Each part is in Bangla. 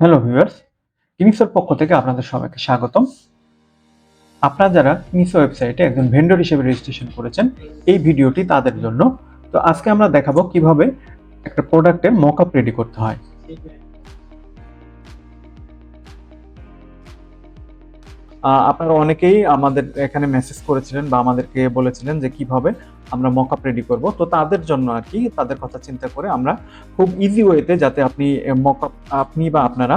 হ্যালো ভিউয়ার্স কিনিক্সের পক্ষ থেকে আপনাদের সবাইকে স্বাগতম। আপনারা যারা কিনিক্স ওয়েবসাইটে একজন ভেন্ডর হিসেবে রেজিস্ট্রেশন করেছেন, এই ভিডিওটি তাদের জন্য। তো আজকে আমরা দেখাবো কীভাবে একটা প্রোডাক্টের মকআপ রেডি করতে হয়। আপনারা অনেকেই আমাদের এখানে মেসেজ করেছিলেন বা আমাদেরকে বলেছিলেন যে কীভাবে আমরা মকআপ রেডি করব। তো তাদের জন্য আর কি, তাদের কথা চিন্তা করে আমরা খুব ইজি ওয়েতে যাতে আপনি মকআপ আপনি বা আপনারা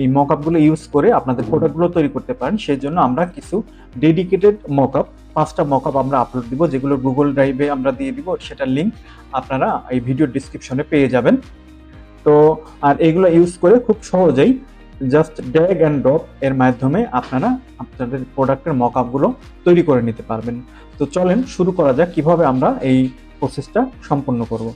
এই মকআপগুলো ইউজ করে আপনাদের প্রোডাক্টগুলো তৈরি করতে পারেন। সেই জন্য আমরা কিছু ডেডিকেটেড মকআপ পাঁচটা মকআপ আমরা আপলোড দিব, যেগুলো গুগল ড্রাইভে আমরা দিয়ে দিব। সেটার লিঙ্ক আপনারা এই ভিডিও ডিসক্রিপশনে পেয়ে যাবেন। তো আর এগুলো ইউজ করে খুব সহজেই জাস্ট ড্যাগ অ্যান্ড ড্রপ এর মাধ্যমে আপনারা আপনাদের প্রোডাক্টের মকআপগুলো তৈরি করে নিতে পারবেন। তো চলেন শুরু করা যাক কীভাবে আমরা এই প্রসেসটা সম্পন্ন করব।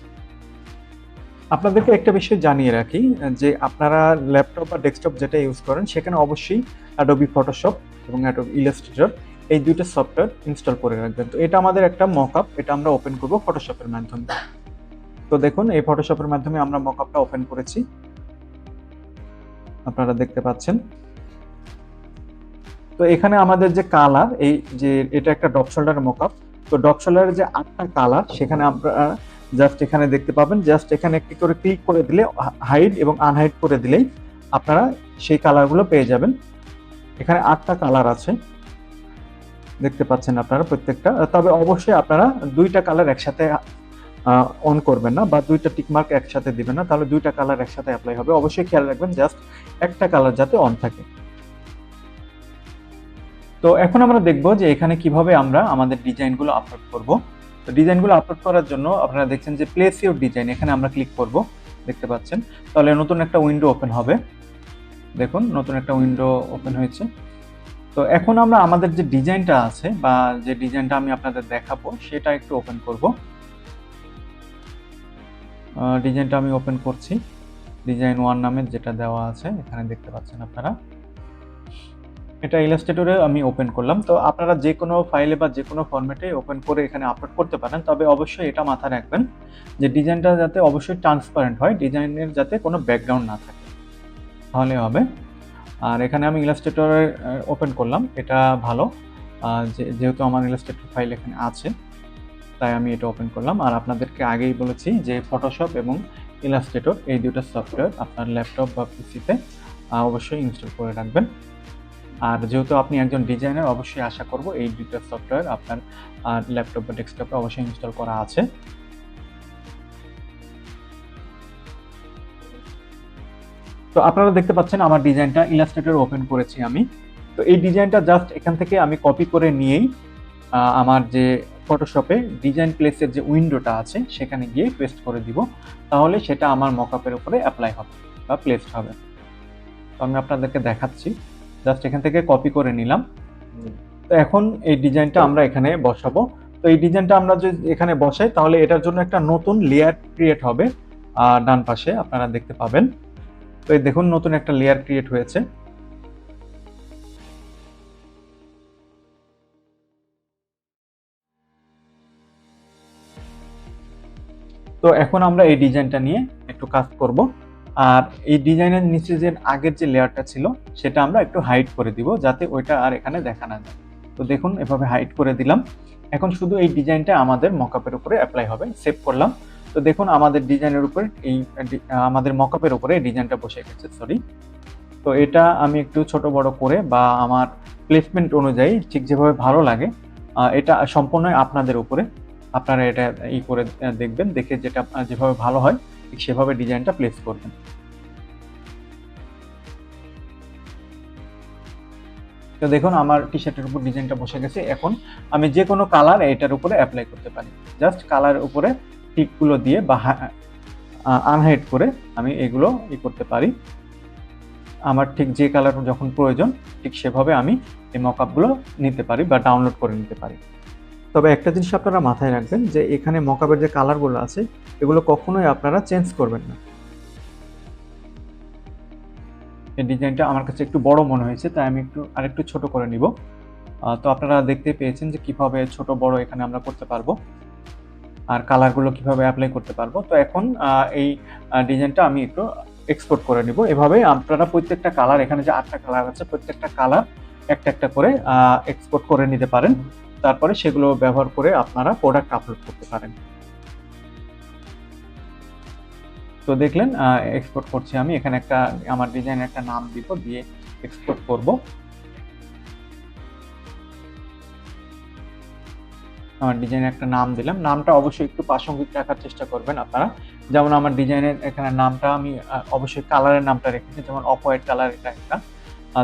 আপনাদেরকে একটা বিষয় জানিয়ে রাখি, যে আপনারা ল্যাপটপ বা ডেস্কটপ যেটা ইউজ করেন, সেখানে অবশ্যই অ্যাডোবি ফটোশপ এবং অ্যাডোবি ইলাস্ট্রেটর এই দুইটা সফটওয়্যার ইনস্টল করে রাখবেন। তো এটা আমাদের একটা মকআপ এটা আমরা ওপেন করব ফটোশপের মাধ্যমে। তো দেখুন, এই ফটোশপের মাধ্যমে আমরা মকআপটা ওপেন করেছি। আপনারা দেখতে পাচ্ছেন। তো এখানে আমাদের যে কালার এই যে এটা একটা ডপ শোল্ডার মকআপ তো ডপ শোল্ডারের যে আটটা কালার সেখানে আপনারা জাস্ট এখানে দেখতে পাবেন। জাস্ট এখানে একটি করে ক্লিক করে দিলে হাইড এবং আনহাইড করে দিলেই আপনারা সেই কালারগুলো পেয়ে যাবেন। এখানে আটটা কালার আছে। দেখতে পাচ্ছেন আপনারা প্রত্যেকটা। তবে অবশ্যই আপনারা দুইটা কালার একসাথে অন করবেন না বা দুইটা টিকমার্ক একসাথে দিবেন না, তাহলে দুইটা কালার একসাথে অ্যাপ্লাই হবে। অবশ্যই খেয়াল রাখবেন জাস্ট একটা কালার যাতে অন থাকে। তো এখন আমরা দেখব যে এখানে কীভাবে আমরা আমাদের ডিজাইনগুলো আপলোড করব। তো ডিজাইনগুলো আপলোড করার জন্য আপনারা দেখছেন যে প্লেস ইউর ডিজাইন এখানে আমরা ক্লিক করব, দেখতে পাচ্ছেন। তাহলে নতুন একটা উইন্ডো ওপেন হবে। দেখুন, নতুন একটা উইন্ডো ওপেন হয়েছে। তো এখন আমরা আমাদের যে ডিজাইনটা আছে বা যে ডিজাইনটা আমি আপনাদের দেখাবো, সেটা একটু ওপেন করব। ডিজাইনটা আমি ওপেন করছি। ডিজাইন ওয়ান নামের যেটা দেওয়া আছে, এখানে দেখতে পাচ্ছেন আপনারা। এটা ইলাস্ট্রেটরে আমি ওপেন করলাম। তো আপনারা যে কোনো ফাইলে বা যে কোনো ফরম্যাটে ওপেন করে এখানে আপলোড করতে পারেন। তবে অবশ্যই এটা মাথায় রাখবেন যে ডিজাইনটা যাতে অবশ্যই ট্রান্সপারেন্ট হয় ডিজাইনের যাতে কোনো ব্যাকগ্রাউন্ড না থাকে। তাহলে হবে। আর এখানে আমি ইলাস্ট্রেটরে ওপেন করলাম। এটা ভালো। যেহেতু আমার ইলাস্ট্রেটর ফাইল এখানে আছে। তাই আমি এটা ওপেন করলাম। আর আপনাদেরকে আগেই বলেছি যে ফটোশপ এবং ইলাস্ট্রেটর এই দুটো সফটওয়্যার আপনার ল্যাপটপ বা পিসিতে অবশ্যই ইনস্টল করে রাখবেন। আর যেহেতু আপনি একজন ডিজাইনার অবশ্যই আশা করব এই দুটো সফটওয়্যার আপনার ল্যাপটপ বা ডেস্কটপে অবশ্যই ইনস্টল করা আছে। তো আপনারা দেখতে পাচ্ছেন আমার ডিজাইনটা ইলাস্ট্রেটর ওপেন করেছি আমি। তো এই ডিজাইনটা জাস্ট এখান থেকে আমি কপি করে নিয়েই আমার যে ফটোশপে ডিজাইন প্লেসের যে উইন্ডোটা আছে, সেখানে গিয়ে পেস্ট করে দিব। তাহলে সেটা আমার মকআপের উপরে অ্যাপ্লাই হবে বা প্লেসড হবে। তো আমি আপনাদেরকে দেখাচ্ছি। জাস্ট এখান থেকে কপি করে নিলাম। তো এখন এই ডিজাইনটা আমরা এখানে বসাবো। তো এই ডিজাইনটা আমরা যদি এখানে বসাই, তাহলে এটার জন্য একটা নতুন লেয়ার ক্রিয়েট হবে। আর ডান পাশে আপনারা দেখতে পাবেন। তো এই দেখুন, নতুন একটা লেয়ার ক্রিয়েট হয়েছে। তো এখন আমরা এই ডিজাইনটা নিয়ে একটু কাজ করব। আর এই ডিজাইনের নিচে যে আগের যে লেয়ারটা ছিল, সেটা আমরা একটু হাইড করে দিব যাতে ওইটা আর এখানে দেখা না যায়। তো দেখুন, এভাবে হাইড করে দিলাম। এখন শুধু এই ডিজাইনটা আমাদের মকআপের উপরে অ্যাপ্লাই হবে। সেভ করলাম। তো দেখুন, আমাদের ডিজাইনের উপরে এই আমাদের মকআপের উপরে এই ডিজাইনটা বসে গেছে সরি তো এটা আমি একটু ছোট বড় করে বা আমার প্লেসমেন্ট অনুযায়ী ঠিক যেভাবে ভালো লাগে এটা সম্পূর্ণই আপনাদের উপরে। আপনারা এটা ই করে দেখবেন, দেখে যেটা যেভাবে ভালো হয়, ঠিক সেভাবে ডিজাইনটা প্লেস করবেন। তো দেখুন, আমার টি শার্টের উপর ডিজাইনটা বসে গেছে। এখন আমি যে কোনো কালার এটার উপরে অ্যাপ্লাই করতে পারি। জাস্ট কালার উপরে টিকগুলো দিয়ে বা আনহাইড করে আমি এগুলো ই করতে পারি। আমার ঠিক যে কালার যখন প্রয়োজন, ঠিক সেভাবে আমি এই মকআপগুলো নিতে পারি বা ডাউনলোড করে নিতে পারি। তবে একটা জিনিস আপনারা মাথায় রাখবেন যে এখানে মকআপের যে কালারগুলো আছে, এগুলো কখনোই আপনারা চেঞ্জ করবেন না। এই ডিজাইনটা আমার কাছে একটু বড় মনে হয়েছে, তাই আমি একটু আরেকটু ছোট করে নিব। তো আপনারা দেখতে পেয়েছেন যে কীভাবে ছোট বড় এখানে আমরা করতে পারব আর কালারগুলো কীভাবে অ্যাপ্লাই করতে পারব। তো এখন এই ডিজাইনটা আমি একটু এক্সপোর্ট করে নিব। এভাবে আপনারা প্রত্যেকটা কালার, এখানে যে আটটা কালার আছে, প্রত্যেকটা কালার একটা একটা করে এক্সপোর্ট করে নিতে পারেন। তারপরে সেগুলো ব্যবহার করে আপনারা প্রোডাক্ট আপলোড করতে পারেন। তো দেখলেন এক্সপোর্ট করছি আমি। এখানে একটা, আমার ডিজাইনের একটা নাম দিব, দিয়ে এক্সপোর্ট করব। আমার ডিজাইনের একটা নাম দিলাম। নামটা অবশ্যই একটু প্রাসঙ্গিক রাখার চেষ্টা করবেন আপনারা। যেমন আমার ডিজাইনের এখানে নামটা আমি অবশ্যই কালারের নামটা রেখেছি। যেমন অফ হোয়াইট কালার এটা একটা।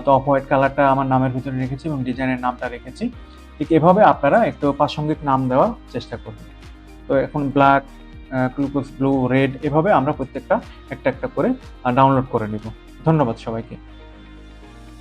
তো অফ হোয়াইট কালারটা আমার নামের ভিতরে রেখেছি এবং ডিজাইনের নামটা রেখেছি। ঠিক এভাবে আপনারা একটু প্রাসঙ্গিক নাম দেওয়ার চেষ্টা করবেন তো এখন ব্ল্যাক গ্লুকোজ ব্লু রেড এভাবে আমরা প্রত্যেকটা একটা একটা করে ডাউনলোড করে নিব। ধন্যবাদ সবাইকে।